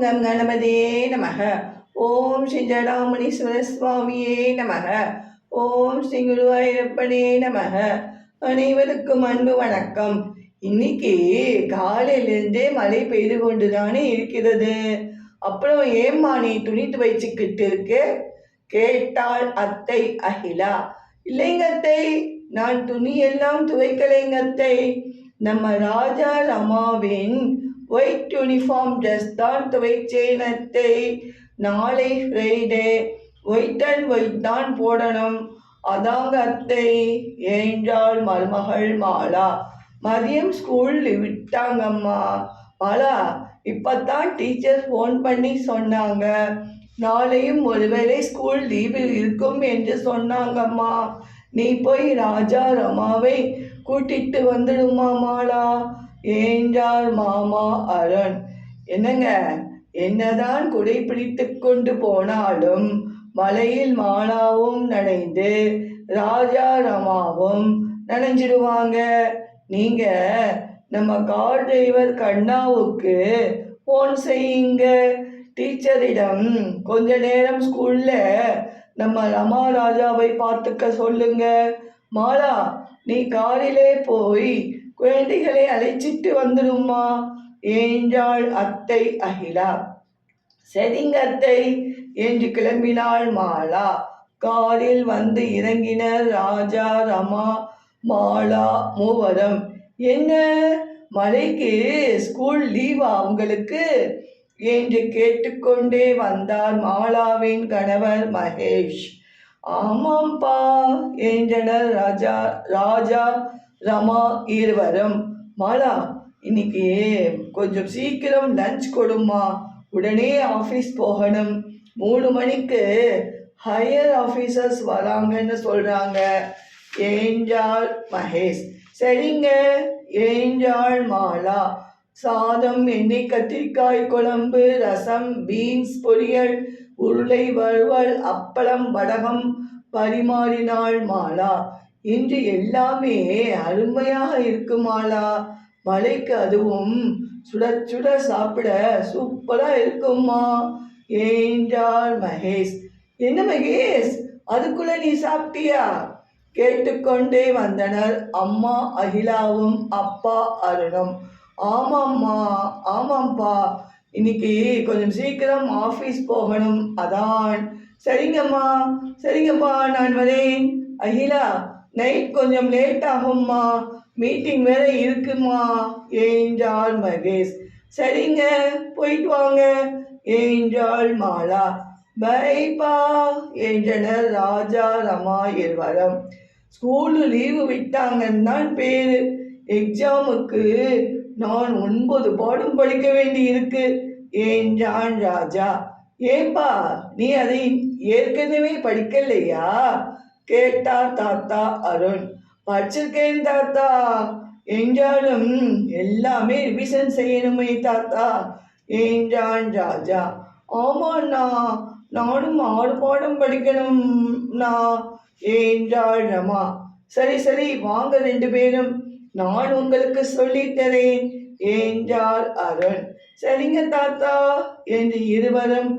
Come கணபதே நமக. ஓம் ஸ்ரீ ஜடாமணீஸ்வர சுவாமியே நமக. ஓம் ஸ்ரீ குருவாயூரப்பனே நமக. அனைவருக்கும் அன்பு வணக்கம். இன்னைக்கு காலையிலேருந்தே மழை பெய்து கொண்டு தானே இருக்கிறது. அப்புறம் ஏம்மா நீ துணி துவைச்சுக்கிட்டு இருக்கு? கேட்டாள் அத்தை அகிலா. இல்லைங்க அத்தை நான் துணியெல்லாம் துவைக்கலைங்க அத்தை. நம்ம ராஜா ரமாவின் ஒயிட் யூனிஃபார்ம் ட்ரெஸ் தான் துவைச்சேன் அத்தை நாளை ஃப்ரைடே ஒயிட் அண்ட் ஒயிட் தான் போடணும். அதாங்க அத்தை. என்றாள் மருமகள் மாலா. மதியம் ஸ்கூல் விட்டாங்கம்மா. மாலா இப்போத்தான் டீச்சர் ஃபோன் பண்ணி சொன்னாங்க. நாளையும் ஒருவேளை ஸ்கூல் லீவு இருக்கும் என்று சொன்னாங்கம்மா. நீ போய் ராஜா ரமாவை கூட்டிட்டு வந்துடுமா மாலா? என்றார் மாமா அரண். என்னங்க? என்னதான் குடை பிடித்து கொண்டு போனாலும் மலையில் மாலாவும் நனைந்து ராஜா ரமாவும் நனைஞ்சிடுவாங்க. நீங்க நம்ம கார் டிரைவர் கண்ணாவுக்கு ஃபோன் செய்யுங்க. டீச்சரிடம் கொஞ்ச நேரம் ஸ்கூல்ல நம்ம ரமா ராஜாவை பார்த்துக்க சொல்லுங்க. மாலா நீ காரிலே போய் குழந்தைகளை அழைச்சிட்டு வந்துடுமா? என்றாள் அத்தை அகிலா. சரிங்க அத்தை. என்று கிளம்பினாள் மாலா. காரில் வந்து இறங்கினர் ராஜா ரமா மாலா மூவரும். என்ன? மலைக்கு ஸ்கூல் லீவா உங்களுக்கு? என்று கேட்டுக்கொண்டே வந்தார் மாலாவின் கணவர் மகேஷ். ஆமாம்பா என்றனர் ராஜா ராஜா ரமா இருவரும் மாலா இன்னைக்கு கொஞ்சம் சீக்கிரம் லஞ்ச் கொடுமா உடனே ஆஃபீஸ் போகணும். மூணு மணிக்கு ஹையர் ஆஃபீஸர்ஸ் வராங்கன்னு சொல்கிறாங்க ஏஞ்சாள் மகேஷ். சரிங்க ஏஞ்சாள் மாலா. சாதம் எண்ணெய் கத்திரிக்காய் குழம்பு ரசம் பீன்ஸ் பொரியல் உருளை வறுவல் அப்பளம் வடகம் பரிமாறினாள் மாலா. இன்று எல்லாமே அருமையாக இருக்குமாளா? மலைக்கு மழைக்கு அதுவும் சுட சுட சாப்பிட சூப்பராக இருக்குமா என்றார் மகேஷ் என்ன மகேஷ் அதுக்குள்ள நீ சாப்பிட்டியா? கேட்டுக்கொண்டே வந்தனர் அம்மா அகிலாவும் அப்பா அருணும். ஆமாம்மா ஆமாம்ப்பா இன்னைக்கு கொஞ்சம் சீக்கிரம் ஆஃபீஸ் போகணும் அதான். சரிங்கம்மா சரிங்கப்பா நான் வரேன். அகிலா நைட் கொஞ்சம் லேட் ஆகும்மா. மீட்டிங் வேற இருக்குமா? என்றாள் மகேஷ். சரிங்க போயிட்டு வாங்க. என்றாள் மாலா. பைப்பா என்றனர் ராஜா ரமா இருவரும் ஸ்கூலு லீவு விட்டாங்கன்னு தான் பேரு. எக்ஸாமுக்கு நான் ஒன்பது பாடம் படிக்க வேண்டி இருக்கு என்றான் ராஜா. ஏப்பா நீ அதை ஏற்கனவே படிக்கலையா? கேட்டார் தாத்தா அருண் படிச்சிருக்கேன் தாத்தா. என்றாலும் எல்லாமே ரிவிஷன் செய்யணுமே தாத்தா. என்றான் ராஜா. ஆமாண்ணா நானும் ஆறு பாடம் படிக்கணும்ண்ணா என்றாள் ரமா. சரி சரி வாங்க ரெண்டு பேரும். நான் உங்களுக்கு சொல்லித்தரேன் என்றார் அருண். சரிங்க தாத்தா என்று இருவரும்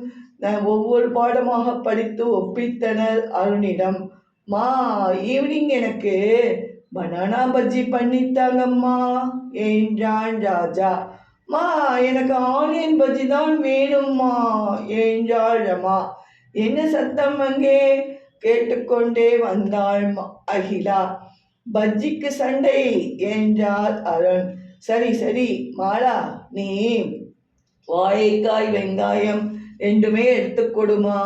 ஒவ்வொரு பாடமாக படித்து ஒப்பித்தனர் அருணிடம். மா ஈவினிங் எனக்கு. பனானா பஜ்ஜி பண்ணித்தாங்கம்மா என்றான் ராஜா மா எனக்கு ஆனியன் பஜ்ஜி தான் வேணும்மா என்றாள் ரமா என்ன சத்தம் அங்கே? கேட்டுக்கொண்டே வந்தாள் அகிலா. பஜ்ஜிக்கு சண்டை என்றார் அருண். சரி சரி மாலா நீ வாழைக்காய் வெங்காயம் ரெண்டுமே எடுத்துக்கொடுமா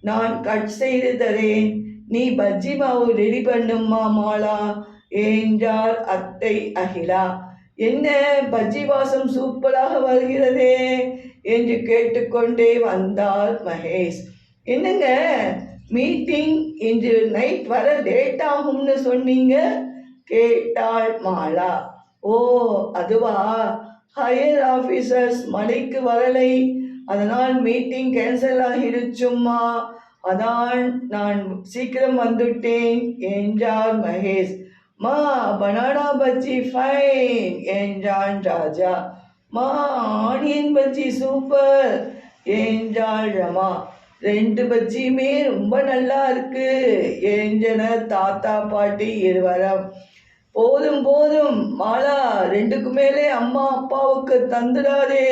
நான் கட் செய்து தரேன். நீ பஜ்ஜி மாவு ரெடி பண்ணும்மா மாலா? என்றார் அத்தை அகிலா. என்ன பஜ்ஜி வாசம் சூப்பராக வருகிறதே? என்று கேட்டுக்கொண்டே வந்தார் மகேஷ். என்னங்க மீட்டிங் இன்று நைட் வர லேட் ஆகும்னு சொன்னீங்க? கேட்டாள் மாலா. ஓ அதுவா? ஹையர் ஆஃபீஸர்ஸ் மலைக்கு வரலை. அதனால் மீட்டிங் கேன்சல் ஆகிடுச்சும்மா அதான் நான் சீக்கிரம் வந்துட்டேன் என்றார் மகேஷ். மா பனானா பஜ்ஜி ஃபைன் என்றான் ராஜா. மா ஆனியன் பஜ்ஜி சூப்பர் என்றாள் ரமா. ரெண்டு பஜ்ஜியுமே ரொம்ப நல்லா இருக்கு ஏஞ்சன தாத்தா பாட்டி இருவரம். போதும் போதும் மாலா ரெண்டுக்கு மேலே அம்மா அப்பாவுக்கு தந்துடாதே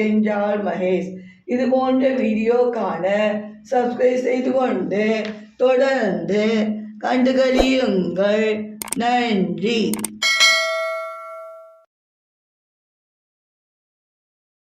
என்றாள் மகேஷ். இது போன்ற வீடியோ காண சப்ஸ்கிரைப் செய்து கொண்டு தொடர்ந்து கண்டுகளியுங்கள். நன்றி.